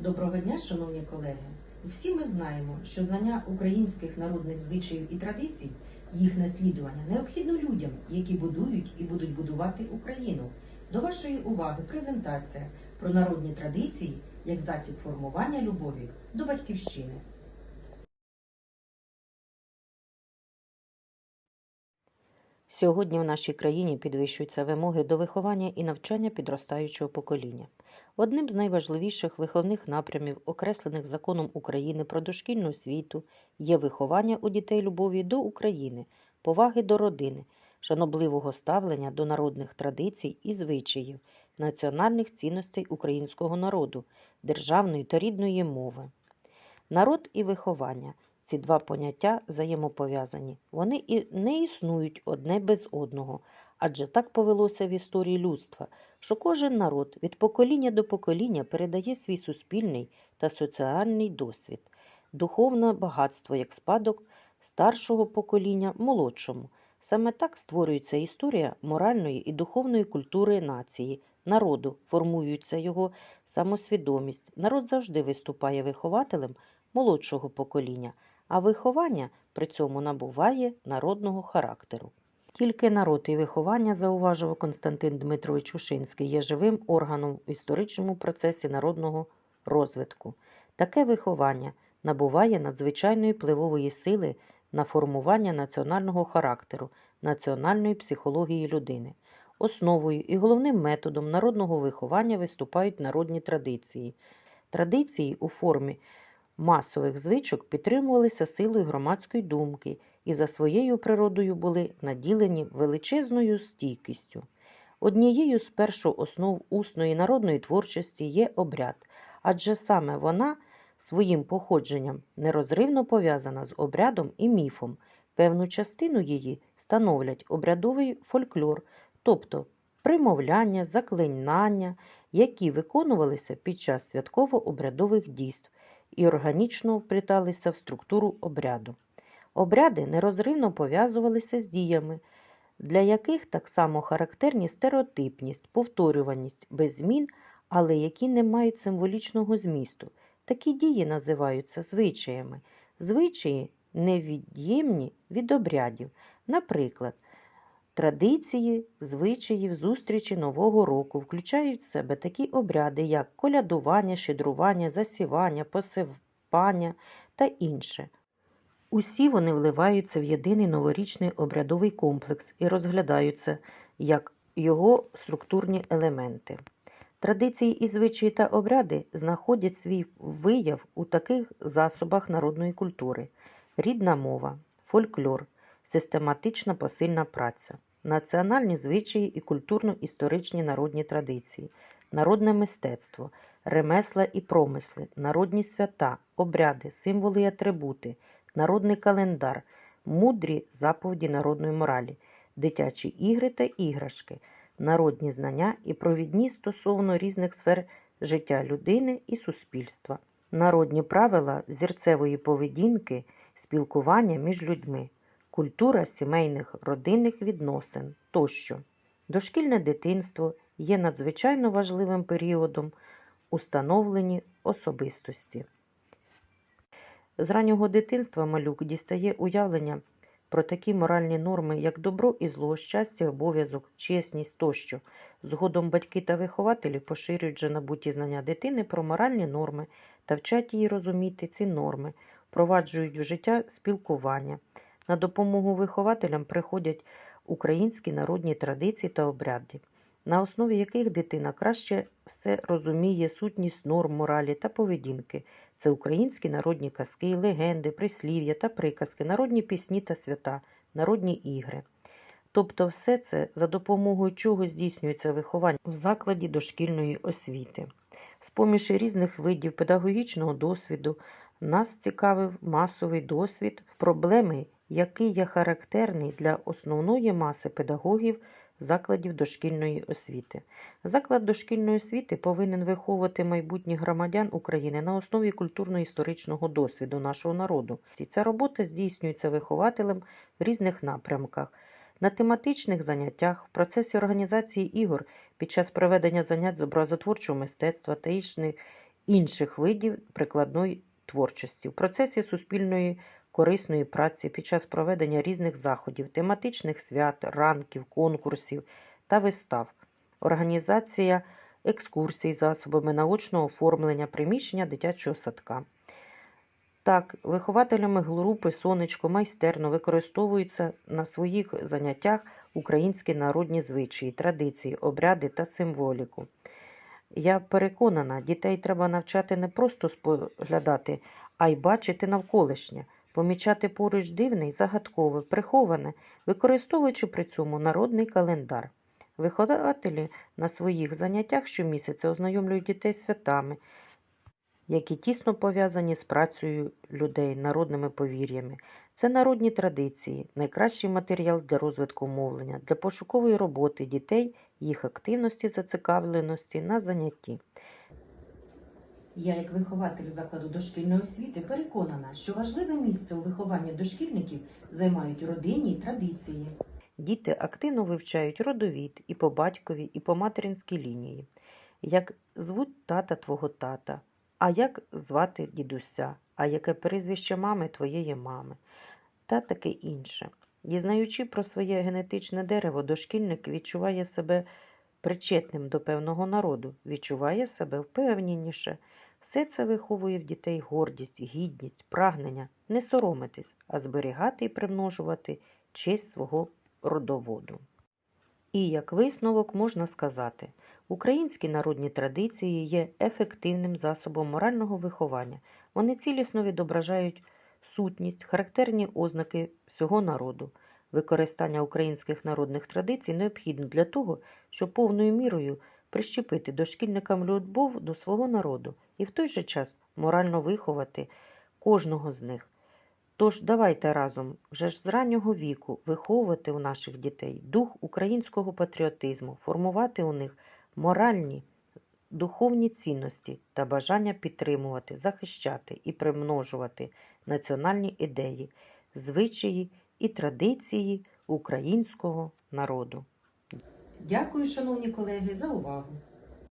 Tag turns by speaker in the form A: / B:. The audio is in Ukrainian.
A: Доброго дня, шановні колеги! Всі ми знаємо, що знання українських народних звичаїв і традицій, їх наслідування необхідно людям, які будують і будуть будувати Україну. До вашої уваги презентація про народні традиції як засіб формування любові до батьківщини.
B: Сьогодні в нашій країні підвищуються вимоги до виховання і навчання підростаючого покоління. Одним з найважливіших виховних напрямів, окреслених законом України про дошкільну освіту, є виховання у дітей любові до України, поваги до родини, шанобливого ставлення до народних традицій і звичаїв, національних цінностей українського народу, державної та рідної мови. Народ і виховання ці два поняття взаємопов'язані. Вони і не існують одне без одного, адже так повелося в історії людства, що кожен народ від покоління до покоління передає свій суспільний та соціальний досвід, духовне багатство як спадок старшого покоління молодшому. Саме так створюється історія моральної і духовної культури нації, народу, формується його самосвідомість. Народ завжди виступає вихователем молодшого покоління, а виховання при цьому набуває народного характеру. Тільки народ і виховання, зауважив Константин Дмитрович Ушинський, є живим органом в історичному процесі народного розвитку. Таке виховання набуває надзвичайної пливової сили на формування національного характеру, національної психології людини. Основою і головним методом народного виховання виступають народні традиції. Традиції у формі масових звичок підтримувалися силою громадської думки і за своєю природою були наділені величезною стійкістю. Однією з першооснов усної народної творчості є обряд, адже саме вона своїм походженням нерозривно пов'язана з обрядом і міфом. Певну частину її становлять обрядовий фольклор, тобто примовляння, заклинання, які виконувалися під час святково-обрядових дійств і органічно впліталися в структуру обряду. Обряди нерозривно пов'язувалися з діями, для яких так само характерні стереотипність, повторюваність без змін, але які не мають символічного змісту. Такі дії називаються звичаями. Звичаї невід'ємні від обрядів. Наприклад, традиції, звичаїв, зустрічі Нового року включають в себе такі обряди, як колядування, щедрування, засівання, посипання та інше. Усі вони вливаються в єдиний новорічний обрядовий комплекс і розглядаються як його структурні елементи. Традиції і звичаї та обряди знаходять свій вияв у таких засобах народної культури: рідна мова, фольклор, систематична посильна праця, національні звичаї і культурно-історичні народні традиції, народне мистецтво, ремесла і промисли, народні свята, обряди, символи і атрибути, народний календар, мудрі заповіді народної моралі, дитячі ігри та іграшки, народні знання і провідні стосовно різних сфер життя людини і суспільства, народні правила зірцевої поведінки, спілкування між людьми, культура сімейних родинних відносин тощо. Дошкільне дитинство є надзвичайно важливим періодом у становленні особистості. З раннього дитинства малюк дістає уявлення про такі моральні норми, як добро і зло, щастя, обов'язок, чесність тощо. Згодом батьки та вихователі поширюють вже набуті знання дитини про моральні норми та вчать її розуміти ці норми, впроваджують в життя спілкування. На допомогу вихователям приходять українські народні традиції та обряди, на основі яких дитина краще все розуміє сутність норм моралі та поведінки. Це українські народні казки, легенди, прислів'я та приказки, народні пісні та свята, народні ігри. Тобто все це за допомогою чого здійснюється виховання в закладі дошкільної освіти. З поміж різних видів педагогічного досвіду нас цікавив масовий досвід проблеми, який є характерний для основної маси педагогів закладів дошкільної освіти. Заклад дошкільної освіти повинен виховувати майбутніх громадян України на основі культурно-історичного досвіду нашого народу. І ця робота здійснюється вихователем в різних напрямках. На тематичних заняттях, в процесі організації ігор під час проведення занять з образотворчого мистецтва та інших видів прикладної творчості в процесі суспільної корисної праці під час проведення різних заходів, тематичних свят, ранків, конкурсів та вистав, організація екскурсій засобами наочного оформлення приміщення дитячого садка. Так, вихователями групи Сонечко майстерно використовуються на своїх заняттях українські народні звичаї, традиції, обряди та символіку. Я переконана, дітей треба навчати не просто споглядати, а й бачити навколишнє, помічати поруч дивне й загадкове, приховане, використовуючи при цьому народний календар. Вихователі на своїх заняттях щомісяця ознайомлюють дітей святами, які тісно пов'язані з працею людей, народними повір'ями. Це народні традиції, найкращий матеріал для розвитку мовлення, для пошукової роботи дітей, їх активності, зацікавленості на занятті.
A: Я, як вихователь закладу дошкільної освіти, переконана, що важливе місце у вихованні дошкільників займають родинні традиції.
B: Діти активно вивчають родовід і по батькові, і по материнській лінії. Як звуть тата твого тата, а як звати дідуся, а яке прізвище мами твоєї мами, та таке інше. Дізнаючи про своє генетичне дерево, дошкільник відчуває себе причетним до певного народу, відчуває себе впевненіше. Все це виховує в дітей гордість, гідність, прагнення не соромитись, а зберігати і примножувати честь свого родоводу. І як висновок можна сказати, українські народні традиції є ефективним засобом морального виховання. Вони цілісно відображають сутність, характерні ознаки всього народу. Використання українських народних традицій необхідно для того, щоб повною мірою прищепити дошкільникам любов до свого народу і в той же час морально виховати кожного з них. Тож давайте разом вже ж з раннього віку виховувати у наших дітей дух українського патріотизму, формувати у них моральні, духовні цінності та бажання підтримувати, захищати і примножувати національні ідеї, звичаї і традиції українського народу.
A: Дякую, шановні колеги, за увагу.